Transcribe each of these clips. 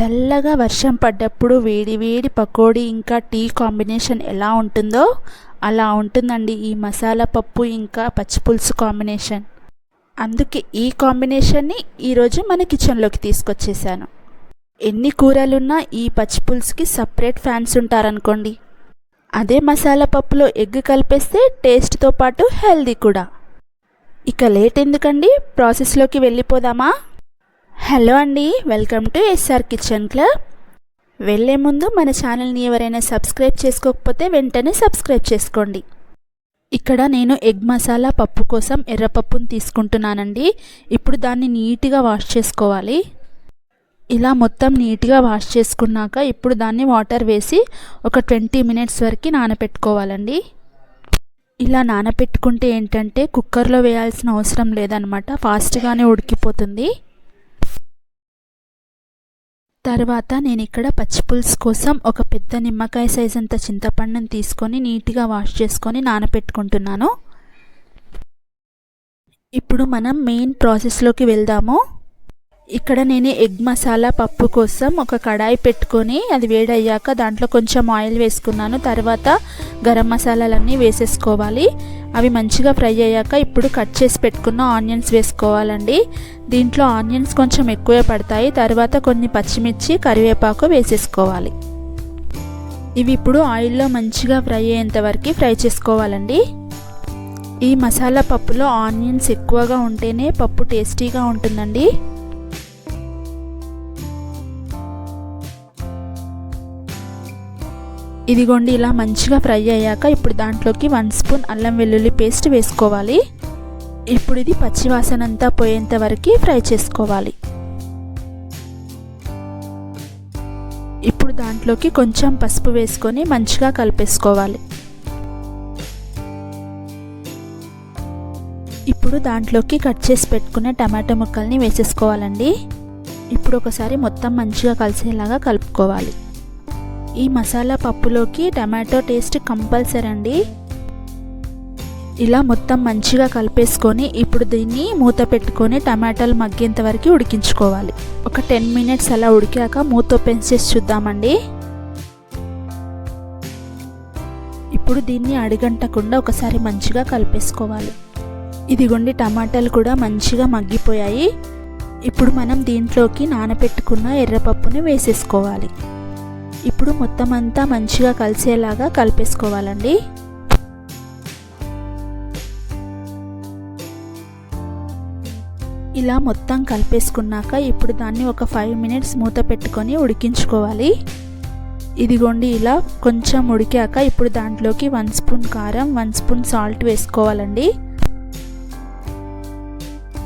చల్లగా వర్షం పడ్డప్పుడు వేడి వేడి పకోడీ ఇంకా టీ కాంబినేషన్ ఎలా ఉంటుందో అలా ఉంటుందండి ఈ మసాలా పప్పు ఇంకా పచ్చిపులుసు కాంబినేషన్. అందుకే ఈ కాంబినేషన్ని ఈరోజు మన కిచెన్లోకి తీసుకొచ్చేసాను. ఎన్ని కూరలున్నా ఈ పచ్చిపులుసుకి సపరేట్ ఫ్యాన్స్ ఉంటారనుకోండి. అదే మసాలా పప్పులో ఎగ్ కలిపేస్తే టేస్ట్తో పాటు హెల్దీ కూడా. ఇక లేట్ ఎందుకండి? ప్రాసెస్లోకి వెళ్ళిపోదామా? హలో అండి welcome to SR kitchen club. వెళ్ళే ముందు మన ఛానల్ని ఎవరైనా సబ్స్క్రైబ్ చేసుకోకపోతే వెంటనే సబ్స్క్రైబ్ చేసుకోండి. ఇక్కడ నేను ఎగ్ మసాలా పప్పు కోసం ఎర్రపప్పును తీసుకుంటున్నానండి. ఇప్పుడు దాన్ని నీట్గా వాష్ చేసుకోవాలి. ఇలా మొత్తం నీట్గా వాష్ చేసుకున్నాక ఇప్పుడు దాన్ని వాటర్ వేసి ఒక ట్వంటీ మినిట్స్ వరకు నానబెట్టుకోవాలండి ఇలా నానబెట్టుకుంటే ఏంటంటే కుక్కర్లో వేయాల్సిన అవసరం లేదనమాట. ఫాస్ట్గానే ఉడికిపోతుంది. తర్వాత నేను ఇక్కడ పచ్చిపులుసు కోసం ఒక పెద్ద నిమ్మకాయ సైజ్ అంత చింతపండుని తీసుకొని నీట్గా వాష్ చేసుకొని నానబెట్టుకుంటున్నాను ఇప్పుడు మనం మెయిన్ ప్రాసెస్లోకి వెళ్దాము. ఇక్కడ నేను ఎగ్ మసాలా పప్పు కోసం ఒక కడాయి పెట్టుకొని అది వేడయ్యాక దాంట్లో కొంచెం ఆయిల్ వేసుకున్నాను. తర్వాత గరం మసాలాలన్నీ వేసేసుకోవాలి. అవి మంచిగా ఫ్రై అయ్యాక ఇప్పుడు కట్ చేసి పెట్టుకున్న ఆనియన్స్ వేసుకోవాలండి. దీంట్లో ఆనియన్స్ కొంచెం ఎక్కువే పడతాయి. తర్వాత కొన్ని పచ్చిమిర్చి కరివేపాకు వేసేసుకోవాలి. ఇవి ఇప్పుడు ఆయిల్లో మంచిగా ఫ్రై అయ్యేంత వరకు ఫ్రై చేసుకోవాలండి. ఈ మసాలా పప్పులో ఆనియన్స్ ఎక్కువగా ఉంటేనే పప్పు టేస్టీగా ఉంటుందండి. ఇదిగోండి ఇలా మంచిగా ఫ్రై అయ్యాక ఇప్పుడు దాంట్లోకి వన్ స్పూన్ అల్లం వెల్లుల్లి పేస్ట్ వేసుకోవాలి. ఇప్పుడు ఇది పచ్చివాసన అంతా పోయేంత వరకు ఫ్రై చేసుకోవాలి. ఇప్పుడు దాంట్లోకి కొంచెం పసుపు వేసుకొని మంచిగా కలిపేసుకోవాలి. ఇప్పుడు దాంట్లోకి కట్ చేసి పెట్టుకున్న టమాటో ముక్కల్ని వేసేసుకోవాలండి. ఇప్పుడు ఒకసారి మొత్తం మంచిగా కలిసేలాగా కలుపుకోవాలి. ఈ మసాలా పప్పులోకి టమాటో టేస్ట్ కంపల్సరీ అండి. ఇలా మొత్తం మంచిగా కలిపేసుకొని ఇప్పుడు దీన్ని మూత పెట్టుకొని టమాటాలు మగ్గేంత వరకు ఉడికించుకోవాలి. ఒక టెన్ మినిట్స్ అలా ఉడికాక మూత ఓపెన్ చేసి చూద్దామండి. ఇప్పుడు దీన్ని అడిగంటకుండా ఒకసారి మంచిగా కలిపేసుకోవాలి. ఇదిగోండి టమాటాలు కూడా మంచిగా మగ్గిపోయాయి. ఇప్పుడు మనం దీంట్లోకి నానబెట్టుకున్న ఎర్రపప్పుని వేసేసుకోవాలి. ఇప్పుడు మొత్తం అంతా మంచిగా కలిసేలాగా కలిపేసుకోవాలండి. ఇలా మొత్తం కలిపేసుకున్నాక ఇప్పుడు దాన్ని ఒక ఫైవ్ మినిట్స్ మూత పెట్టుకొని ఉడికించుకోవాలి. ఇదిగోండి ఇలా కొంచెం ఉడికాక ఇప్పుడు దాంట్లోకి వన్ స్పూన్ కారం వన్ స్పూన్ సాల్ట్ వేసుకోవాలండి.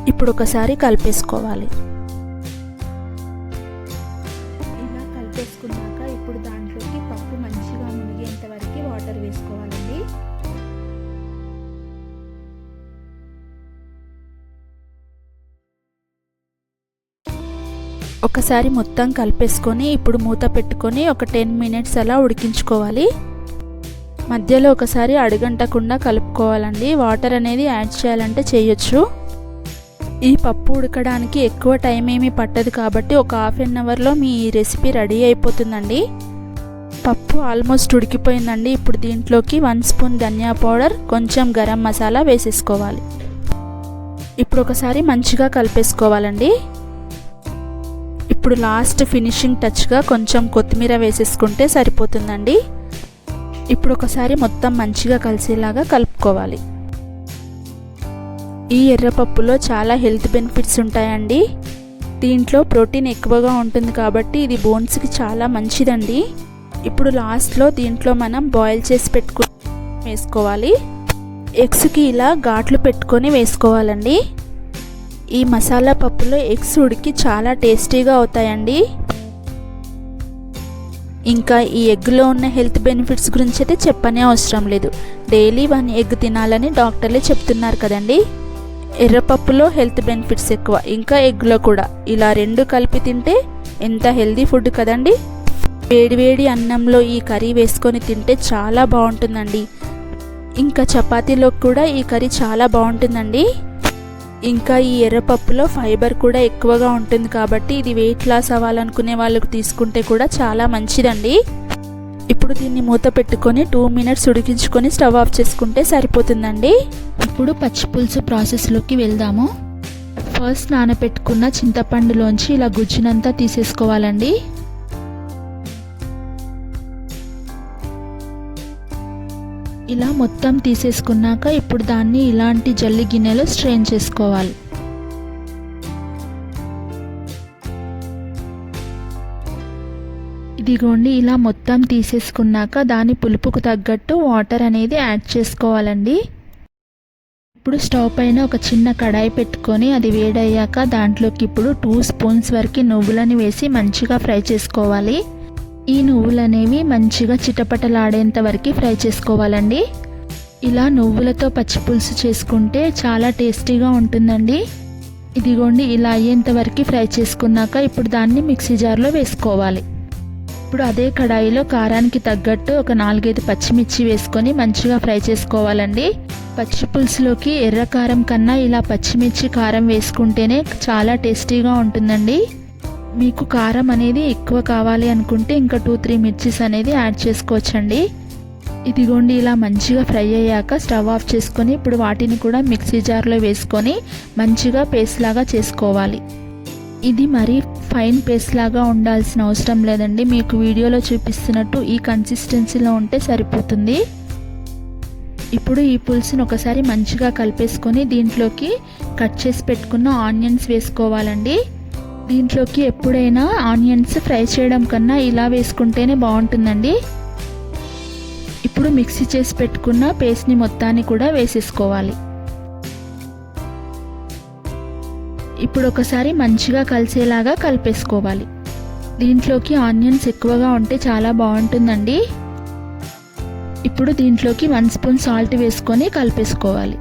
ఇప్పుడు ఒకసారి కలిపేసుకోవాలి. ఒకసారి మొత్తం కలిపేసుకొని ఇప్పుడు మూత పెట్టుకొని ఒక టెన్ మినిట్స్ అలా ఉడికించుకోవాలి. మధ్యలో ఒకసారి అడుగంటకుండా కలుపుకోవాలండి. వాటర్ అనేది యాడ్ చేయాలంటే చేయొచ్చు. ఈ పప్పు ఉడకడానికి ఎక్కువ టైం ఏమీ పట్టదు కాబట్టి ఒక హాఫ్ అన్ అవర్లో మీ రెసిపీ రెడీ అయిపోతుందండి. పప్పు ఆల్మోస్ట్ ఉడికిపోయిందండి. ఇప్పుడు దీంట్లోకి వన్ స్పూన్ ధనియా పౌడర్ కొంచెం గరం మసాలా వేసేసుకోవాలి. ఇప్పుడు ఒకసారి మంచిగా కలిపేసుకోవాలండి. ఇప్పుడు లాస్ట్ ఫినిషింగ్ టచ్గా కొంచెం కొత్తిమీర వేసేసుకుంటే సరిపోతుందండి. ఇప్పుడు ఒకసారి మొత్తం మంచిగా కలిసేలాగా కలుపుకోవాలి. ఈ ఎర్రపప్పులో చాలా హెల్త్ బెనిఫిట్స్ ఉంటాయండి. దీంట్లో ప్రోటీన్ ఎక్కువగా ఉంటుంది కాబట్టి ఇది బోన్స్కి చాలా మంచిదండి. ఇప్పుడు లాస్ట్లో దీంట్లో మనం బాయిల్ చేసి పెట్టుకు వేసుకోవాలి. ఎగ్స్కి ఇలా ఘాట్లు పెట్టుకొని వేసుకోవాలండి. ఈ మసాలా పప్పులో ఎగ్స్ ఉడికి చాలా టేస్టీగా అవుతాయండి. ఇంకా ఈ ఎగ్లో ఉన్న హెల్త్ బెనిఫిట్స్ గురించి అయితే చెప్పనే అవసరం లేదు. డైలీ వన్ ఎగ్ తినాలని డాక్టర్లే చెప్తున్నారు కదండి. ఎర్రపప్పులో హెల్త్ బెనిఫిట్స్ ఎక్కువ ఇంకా ఎగ్లో కూడా. ఇలా రెండు కలిపి తింటే ఎంత హెల్దీ ఫుడ్ కదండి. వేడివేడి అన్నంలో ఈ కర్రీ వేసుకొని తింటే చాలా బాగుంటుందండి. ఇంకా చపాతీలో కూడా ఈ కర్రీ చాలా బాగుంటుందండి. ఇంకా ఈ ఎర్రపప్పులో ఫైబర్ కూడా ఎక్కువగా ఉంటుంది కాబట్టి ఇది వెయిట్ లాస్ అవ్వాలనుకునే వాళ్ళకు తీసుకుంటే కూడా చాలా మంచిదండి. ఇప్పుడు దీన్ని మూత పెట్టుకొని టూ మినిట్స్ ఉడికించుకొని స్టవ్ ఆఫ్ చేసుకుంటే సరిపోతుందండి. ఇప్పుడు పచ్చి పులుసు ప్రాసెస్లోకి వెళ్దాము. ఫస్ట్ నానబెట్టుకున్న చింతపండులోంచి ఇలా గుజ్జునంతా తీసేసుకోవాలండి. ఇలా మొత్తం తీసేసుకున్నాక ఇప్పుడు దాన్ని ఇలాంటి జల్లి గిన్నెలో స్ట్రెయిన్ చేసుకోవాలి. ఇదిగోండి ఇలా మొత్తం తీసేసుకున్నాక దాని పులుపుకు తగ్గట్టు వాటర్ అనేది యాడ్ చేసుకోవాలండి. ఇప్పుడు స్టవ్ పైన ఒక చిన్న కడాయి పెట్టుకొని అది వేడయ్యాక దాంట్లోకి ఇప్పుడు టూ స్పూన్స్ వరకు నువ్వులని వేసి మంచిగా ఫ్రై చేసుకోవాలి. ఈ నువ్వులు అనేవి మంచిగా చిటపటలాడేంత వరకు ఫ్రై చేసుకోవాలండి. ఇలా నువ్వులతో పచ్చి పులుసు చేసుకుంటే చాలా టేస్టీగా ఉంటుందండి. ఇదిగోండి ఇలా అయ్యేంత వరకు ఫ్రై చేసుకున్నాక ఇప్పుడు దాన్ని మిక్సీ జార్లో వేసుకోవాలి. ఇప్పుడు అదే కడాయిలో కారానికి తగ్గట్టు ఒక నాలుగైదు పచ్చిమిర్చి వేసుకొని మంచిగా ఫ్రై చేసుకోవాలండి. పచ్చి పులుసులోకి ఎర్ర కారం కన్నా ఇలా పచ్చిమిర్చి కారం వేసుకుంటేనే చాలా టేస్టీగా ఉంటుందండి. మీకు కారం అనేది ఎక్కువ కావాలి అనుకుంటే ఇంకా టూ త్రీ మిర్చిస్ అనేది యాడ్ చేసుకోవచ్చండి. ఇదిగోండి ఇలా మంచిగా ఫ్రై అయ్యాక స్టవ్ ఆఫ్ చేసుకొని ఇప్పుడు వాటిని కూడా మిక్సీ జార్లో వేసుకొని మంచిగా పేస్ట్ లాగా చేసుకోవాలి. ఇది మరీ ఫైన్ పేస్ట్ లాగా ఉండాల్సిన అవసరం లేదండి. మీకు వీడియోలో చూపిస్తున్నట్టు ఈ కన్సిస్టెన్సీలో ఉంటే సరిపోతుంది. ఇప్పుడు ఈ పులుసుని ఒకసారి మంచిగా కలిపేసుకొని దీంట్లోకి కట్ చేసి పెట్టుకున్న ఆనియన్స్ వేసుకోవాలండి. దీంట్లోకి ఎప్పుడైనా ఆనియన్స్ ఫ్రై చేయడం కన్నా ఇలా వేసుకుంటేనే బాగుంటుందండి. ఇప్పుడు మిక్సీ చేసి పెట్టుకున్న పేస్ట్ని మొత్తాన్ని కూడా వేసేసుకోవాలి. ఇప్పుడు ఒకసారి మంచిగా కలిసేలాగా కలిపేసుకోవాలి. దీంట్లోకి ఆనియన్స్ ఎక్కువగా ఉంటే చాలా బాగుంటుందండి. ఇప్పుడు దీంట్లోకి వన్ స్పూన్ సాల్ట్ వేసుకొని కలిపేసుకోవాలి.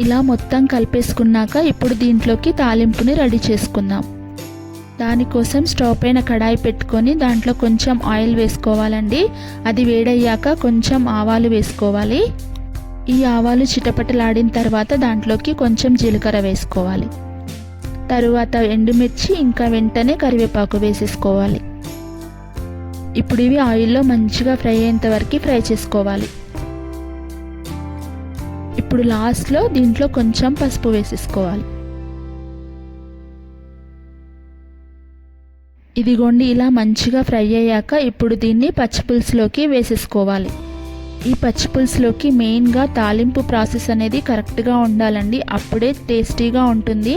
ఇలా మొత్తం కలిపేసుకున్నాక ఇప్పుడు దీంట్లోకి తాలింపుని రెడీ చేసుకుందాం. దానికోసం స్టవ్ పైన కడాయి పెట్టుకొని దాంట్లో కొంచెం ఆయిల్ వేసుకోవాలండి. అది వేడయ్యాక కొంచెం ఆవాలు వేసుకోవాలి. ఈ ఆవాలు చిటపటలాడిన తర్వాత దాంట్లోకి కొంచెం జీలకర్ర వేసుకోవాలి. తరువాత ఎండుమిర్చి ఇంకా వెంటనే కరివేపాకు వేసేసుకోవాలి. ఇప్పుడు ఇవి ఆయిల్లో మంచిగా ఫ్రై అయ్యేంత వరకు ఫ్రై చేసుకోవాలి. ఇప్పుడు లాస్ట్లో దీంట్లో కొంచెం పసుపు వేసేసుకోవాలి. ఇదిగోండి ఇలా మంచిగా ఫ్రై అయ్యాక ఇప్పుడు దీన్ని పచ్చిపులుసులోకి వేసేసుకోవాలి. ఈ పచ్చిపులుసులోకి మెయిన్గా తాలింపు ప్రాసెస్ అనేది కరెక్ట్గా ఉండాలండి. అప్పుడే టేస్టీగా ఉంటుంది.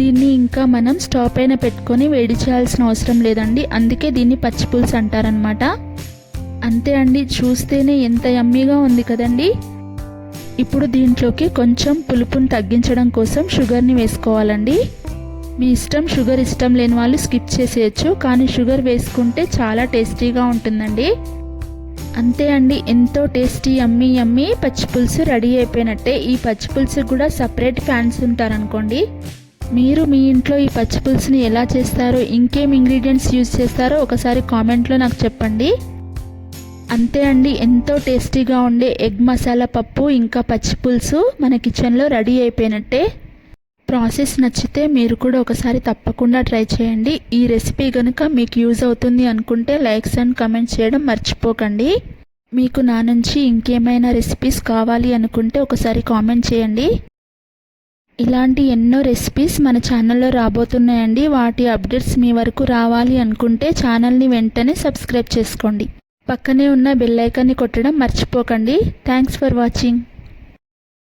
దీన్ని ఇంకా మనం స్టవ్ పైన పెట్టుకొని వేడి చేయాల్సిన అవసరం లేదండి. అందుకే దీన్ని పచ్చిపులుసు అంటారనమాట అంతే అండి చూస్తేనే ఎంత యమ్మీగా ఉంది కదండి. ఇప్పుడు దీంట్లోకి కొంచెం పులుపుని తగ్గించడం కోసం షుగర్ని వేసుకోవాలండి. మీ ఇష్టం షుగర్ ఇష్టం లేని వాళ్ళు స్కిప్ చేసేయచ్చు కానీ షుగర్ వేసుకుంటే చాలా టేస్టీగా ఉంటుందండి. అంతే అండి ఎంతో టేస్టీ అమ్మి అమ్మి పచ్చి పులుసు రెడీ అయిపోయినట్టే. ఈ పచ్చిపులుసు కూడా సపరేట్ ఫ్యాన్స్ ఉంటారనుకోండి మీరు మీ ఇంట్లో ఈ పచ్చి పులుసుని ఎలా చేస్తారో ఇంకేం ఇంగ్రీడియంట్స్ యూజ్ చేస్తారో ఒకసారి కామెంట్లో నాకు చెప్పండి. అంతే అండి. ఎంతో టేస్టీగా ఉండే ఎగ్ మసాలా పప్పు ఇంకా పచ్చి పులుసు మన కిచెన్లో రెడీ అయిపోయినట్టే. ప్రాసెస్ నచ్చితే మీరు కూడా ఒకసారి తప్పకుండా ట్రై చేయండి. ఈ రెసిపీ కనుక మీకు యూజ్ అవుతుంది అనుకుంటే లైక్స్ అండ్ కమెంట్స్ చేయడం మర్చిపోకండి. మీకు నా నుంచి ఇంకేమైనా రెసిపీస్ కావాలి అనుకుంటే ఒకసారి కామెంట్ చేయండి. ఇలాంటి ఎన్నో రెసిపీస్ మన ఛానల్లో రాబోతున్నాయండి. వాటి అప్డేట్స్ మీ వరకు రావాలి అనుకుంటే ఛానల్ని వెంటనే సబ్స్క్రైబ్ చేసుకోండి. పక్కనే ఉన్న బెల్ ఐకాన్ని కొట్టడం మర్చిపోకండి. Thanks for watching